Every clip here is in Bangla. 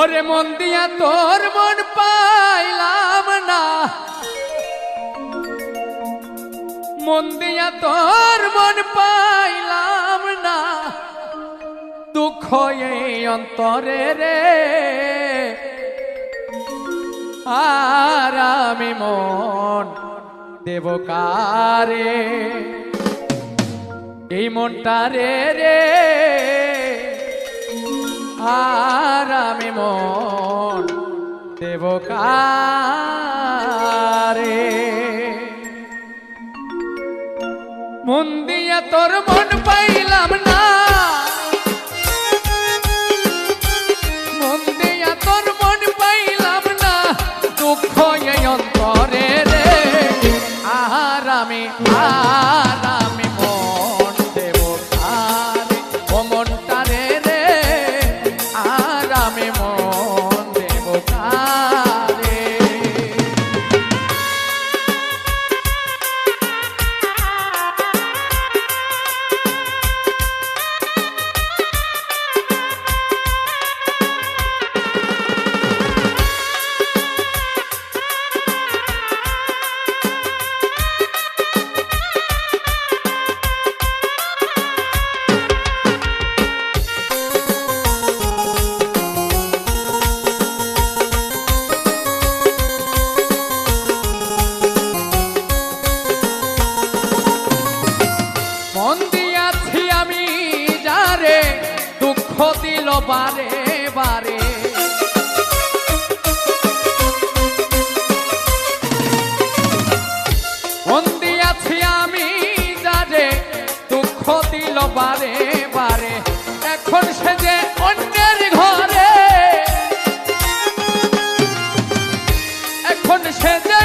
ওরে মন দিয়া তোর মন পাইলাম না। মন দিয়া তোর মন পাইলাম না। দুঃখ এই অন্তরে রে। আর আমি মন দেব কারে? এই মনটা রে রে। আর আমি মন দেব কারে। মন দিয়া তোর মন পাইলাম না। মন দিয়া তোর অন্তরে দুঃখ দিল বারে বারে। মন দিয়াছি আমি যারে দুঃখ দিল বারে বারে। এখন সে যে অন্যের ঘরে। এখন সে যে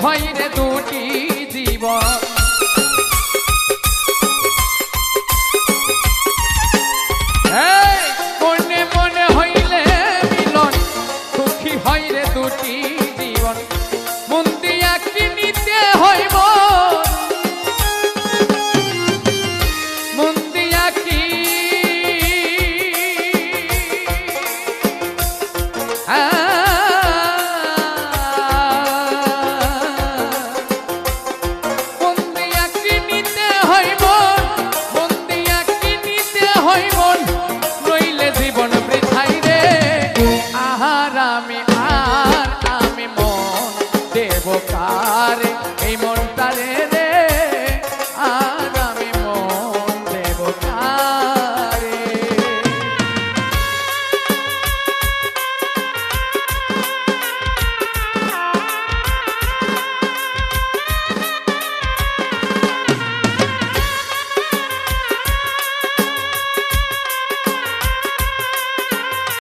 সুখী হয় রে দুটি